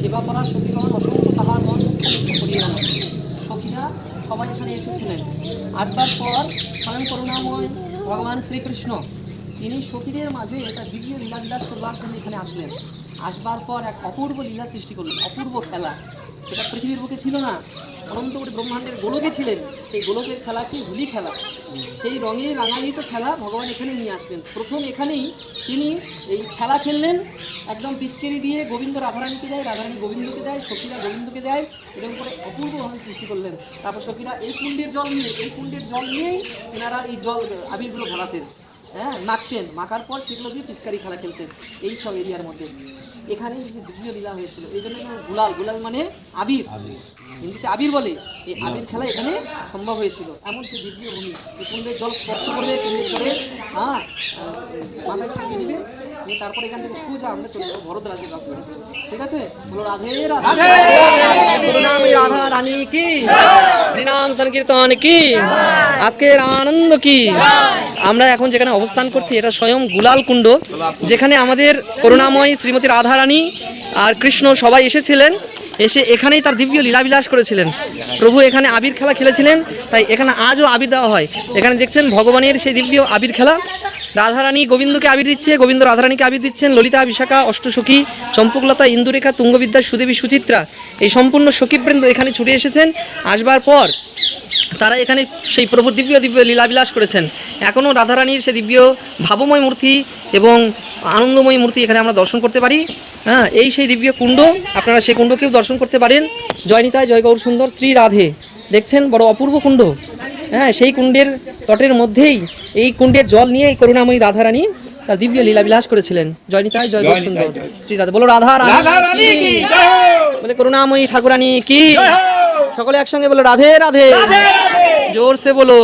সেবা করা সতীগণ অসংখ্য তাহার মন করিয়ে সখীরা সবাই এখানে এসেছিলেন। আসবার পর স্বয়ং করুণাময় ভগবান শ্রীকৃষ্ণ। তিনি সতীদের মাঝে একটা দিব্য লীলাবিলাস করবার জন্য এখানে আসলেন। আসবার পর এক অপূর্ব লীলা সৃষ্টি করলেন, অপূর্ব খেলা। সেটা পৃথিবীর বুকে ছিল না, অনন্ত কোটি ব্রহ্মাণ্ডের গোলকে ছিলেন। সেই গোলকের খেলা কি হোলি খেলা? সেই রঙে রাঙায়িত খেলা ভগবান এখানে নিয়ে আসলেন। প্রথম এখানেই তিনি এই খেলা খেললেন একদম পিসকেরি দিয়ে গোবিন্দ রাধারানীকে দেয় রাধারানী গোবিন্দকে দেয় সখীরা গোবিন্দকে দেয় এরকম করে অপূর্বভাবে সৃষ্টি করলেন। তারপর সখীরা এই কুণ্ডের জল নিয়ে এই কুণ্ডের জল নিয়েই এনারা এই জল আবিরগুলো ভরাতেন হ্যাঁ মাখতেন। মাখার পর সেগুলো দিয়ে পিচকারি খেলা খেলতেন এই সব এরিয়ার মধ্যে। এখানে যে দ্বিতীয় লীলা হয়েছিল এই জন্য গুলাল গুলাল মানে আবির। হিন্দিতে আবির বলে এই আবির খেলা এখানে সম্ভব হয়েছিল। এমন সে দ্বিতীয় ভূমি এই কুণ্ডের জল স্পর্শ করবে কুণ্ডের জলে হ্যাঁ মাথায় ছিটিয়ে দিবে নিয়ে তারপর এখান থেকে সোজা আমরা চলে যাব ভরত রাজের কাছে ঠিক আছে? বলো রাধে রাধে। বলো রাধা। রানী কি? নাম সংকীর্তন কি? আজকের আনন্দ কি? আমরা এখন যেখানে অবস্থান করছি, এটা স্বয়ং গুলাল কুণ্ড, যেখানে আমাদের করুণাময় শ্রীমতী রাধারানী আর কৃষ্ণ সবাই এসেছিলেন, এসে এখানেই তার দিব্য লীলাবিলাস করেছিলেন। প্রভু এখানে আবির খেলা খেলেছিলেন, তাই এখানে আজও আবির দেওয়া হয়। এখানে দেখছেন ভগবানের সেই দিব্য আবির খেলা। রাধারানী গোবিন্দকে আবির দিচ্ছে, গোবিন্দ রাধারানীকে আবির দিচ্ছেন, ললিতা, বিশাখা, অষ্টসখী চম্পকলতা ইন্দুরেখা তুঙ্গবিদ্যা, সুদেবী, সুচিত্রা। এই সম্পূর্ণ সখীবৃন্দ এখানে ছুটে এসেছেন। আসবার পর তারা এখানে সেই প্রভু দিব্য দিব্য লীলাবিলাস করেছেন। এখনও রাধারানীর সে দিব্য ভাবময় মূর্তি এবং আনন্দময় মূর্তি এখানে আমরা দর্শন করতে পারি। হ্যাঁ এই সেই দিব্য কুণ্ড আপনারা সেই কুণ্ডকেও দর্শন করতে পারেন। জয়নিতায় জয় গৌর সুন্দর শ্রী রাধে। দেখছেন বড় অপূর্ব কুণ্ড। হ্যাঁ সেই কুণ্ডের তটের মধ্যেই এই কুণ্ডের জল নিয়ে এই করুণাময়ী রাধারানী তার দিব্য লীলাবিলাস করেছিলেন। জয়নিতায় জয় গৌর সুন্দর শ্রী রাধে। বলো রাধা রানী বলে করুণাময়ী ঠাকুরানী কি? সকলে একসঙ্গে বলো রাধে রাধে। জোর সে বলো।